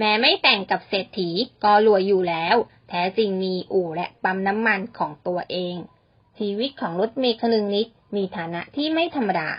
แม้ไม่แต่งกับเศรษฐีก็รวยอยู่แล้ว แท้จริงมีอู่และปั๊มน้ำมันของตัวเอง ชีวิตของรถเมย์คนึงนิดมีฐานะที่ไม่ธรรมดา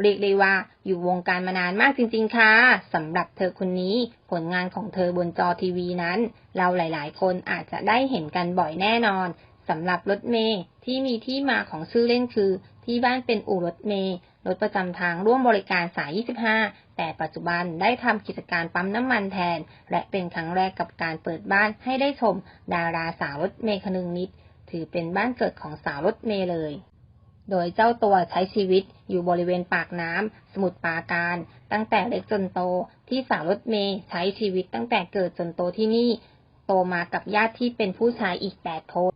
เรียกได้ว่าอยู่วงการมานานมากจริง ๆ ค่ะสำหรับเธอคนนี้ผลงานของเธอบนจอทีวีนั้น เราหลาย ๆ คนอาจจะได้เห็นกันบ่อยแน่นอนสำหรับรถเมย์ที่มีที่มาของชื่อเล่นคือ ที่บ้านเป็นอู่รถเมย์ รถประจำทางร่วมบริการสาย 25 แต่ปัจจุบันได้ทำกิจการปั๊มน้ำมันแทน และเป็นครั้งแรกกับการเปิดบ้านให้ได้ชม ดาราสาวรถเมย์คนึงนิด ถือเป็นบ้านเกิดของสาวรถเมย์เลย โดยเจ้าตัวใช้ชีวิตอยู่บริเวณปากน้ำสมุทรปราการ ตั้งแต่เล็กจนโตที่สาวรถเมย์ใช้ชีวิตตั้งแต่เกิดจนโตที่นี่ โตมากับญาติที่เป็นผู้ชายอีกแปดคน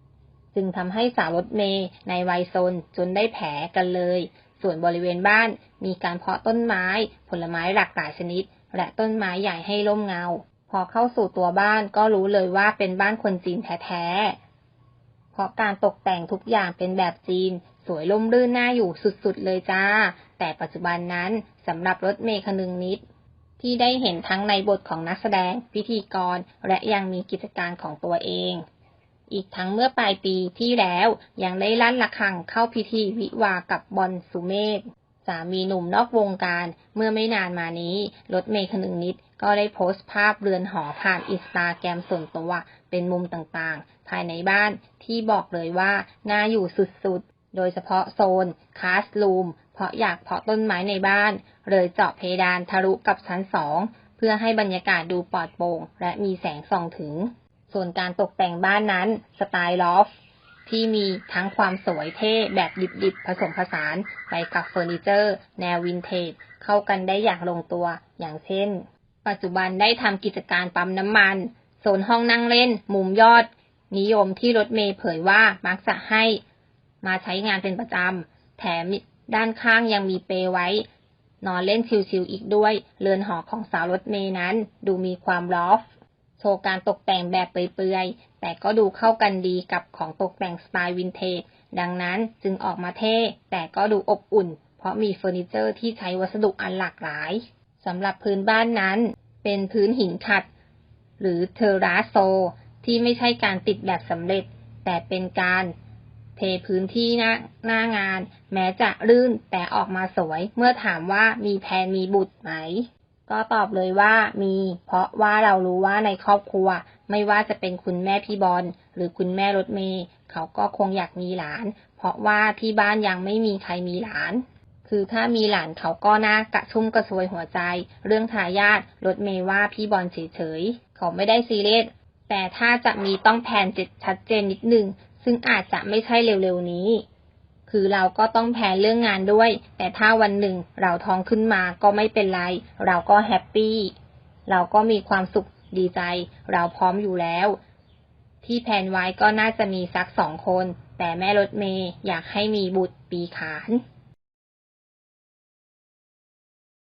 จึงทำให้สาวรถเมย์ในวัยซนจนได้แผลกันเลย ส่วนบริเวณบ้านมีการเพาะต้นไม้ ผลไม้หลากหลายชนิด และต้นไม้ใหญ่ให้ร่มเงา พอเข้าสู่ตัวบ้านก็รู้เลยว่าเป็นบ้านคนจีนแท้ๆ เพราะการตกแต่งทุกอย่างเป็นแบบจีน สวยล่มรื่นน่าอยู่สุดๆเลยจ้า แต่ปัจจุบันนั้นสำหรับรถเมย์คนึงนิด ที่ได้เห็นทั้งในบทของนักแสดง พิธีกร และยังมีกิจการของตัวเอง อีกทั้งเมื่อปลายปีที่แล้วยังได้ลั่นระฆังเข้าพิธีวิวากับบอลสุเมธสามีหนุ่มนอกวงการเมื่อไม่นานมานี้รถเมย์คนึงนิด ก็ได้โพสต์ภาพเรือนหอผ่านอินสตาแกรมส่วนตัว เป็นมุมต่างๆ ภายในบ้านที่บอกเลยว่า น่าอยู่สุดๆ โดยเฉพาะโซนคาสลูม เพราะอยากเพาะต้นไม้ในบ้าน เลยเจาะเพดานทะลุกับชั้นสอง เพื่อให้บรรยากาศดูปลอดโปร่ง และมีแสงส่องถึง ส่วนการตกแต่งบ้านนั้นสไตล์ลอฟที่มีทั้งความสวยเท่แบบดิบๆ ผสมผสานไปกับเฟอร์นิเจอร์ แนววินเทจ เข้ากันได้อย่างลงตัวอย่างเช่น ปัจจุบันได้ทำกิจการปั๊มน้ำมันโซนห้องนั่งเล่น มุมยอด นิยมที่รถเมย์เผยว่ามักจะให้ มาใช้งานเป็นประจำ แถมด้านข้างยังมีเปลไว้ นอนเล่นชิลๆอีกด้วย เรือนหอของสาวรถเมย์นั้น ดูมีความลอฟ ว์การตกแต่งแบบเปลือยๆ แต่ก็ดูเข้ากันดีกับของตกแต่งสไตล์วินเทจ ดังนั้นจึงออกมาเท่ แต่ก็ดูอบอุ่น เพราะมีเฟอร์นิเจอร์ที่ใช้วัสดุอันหลากหลายสำหรับพื้นบ้านนั้น เป็นพื้นหินขัด หรือเทอราโซ ที่ไม่ใช่การติดแบบสำเร็จ แต่เป็นการเทพื้นที่หน้าหน้างาน แม้จะลื่นแต่ออกมาสวย เมื่อถามว่ามีแพนมีบุตรไหม ก็ตอบเลยว่ามี เพราะว่าเรารู้ว่าในครอบครัว ไม่ว่าจะเป็นคุณแม่พี่บอลหรือคุณแม่รถเมย์เขาก็คงอยากมีหลาน เพราะว่าที่บ้านยังไม่มีใครมีหลาน คือถ้ามีหลานเขาก็น่ากระชุ่มกระซวยหัวใจ เรื่องทายาทรถเมย์ว่าพี่บอลเฉยๆเขาไม่ได้ซีเรียสแต่ถ้าจะมีต้องแผนจ็ดชัดเจนนิดนึงซึ่งอาจจะไม่ใช่เร็วๆนี้ คือเราก็ต้องแพ้เรื่องงานด้วย แต่ถ้าวันหนึ่งเราท้องขึ้นมาก็ไม่เป็นไร เราก็แฮปปี้ เราก็มีความสุขดีใจ เราพร้อมอยู่แล้ว ที่แผนไว้ก็น่าจะมีสักสองคน แต่แม่รถเมย์อยากให้มีบุตรปีขาน